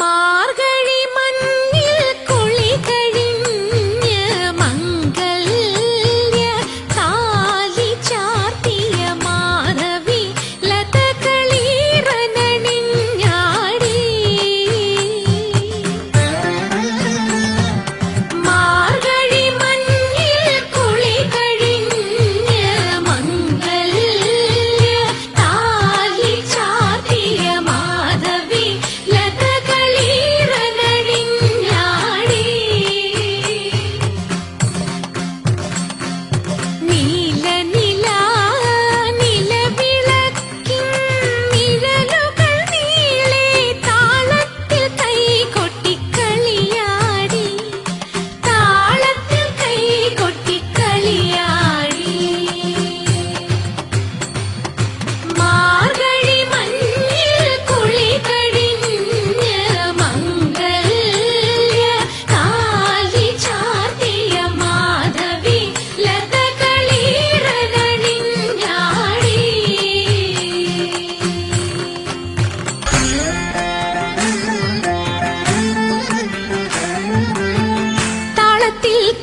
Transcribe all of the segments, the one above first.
மார்க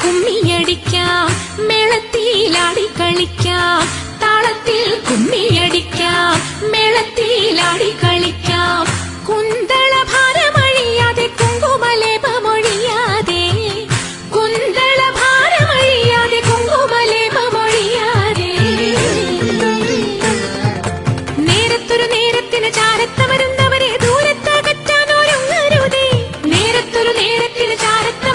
കുമ്മിയടിക്കാം. മേളത്തിലാടി കളിക്കാം. താളത്തിൽ കുമ്മിയടിക്കാം. മേളത്തിലാടി കളിക്കാം. കുന്തള ഭാരമഴിയാതെ കുങ്കുമലേപമൊഴിയാതെ. കുന്തള ഭാരമഴിയാതെ കുങ്കുമലേപമൊഴിയാതെ. നേരത്തൊരു നേരത്തിന് ചാരത്ത വരുന്നവരെ ദൂരത്തകറ്റാൻ ഒരുങ്ങരുതേ. നേരത്തൊരു നേരത്തിന് ചാരത്ത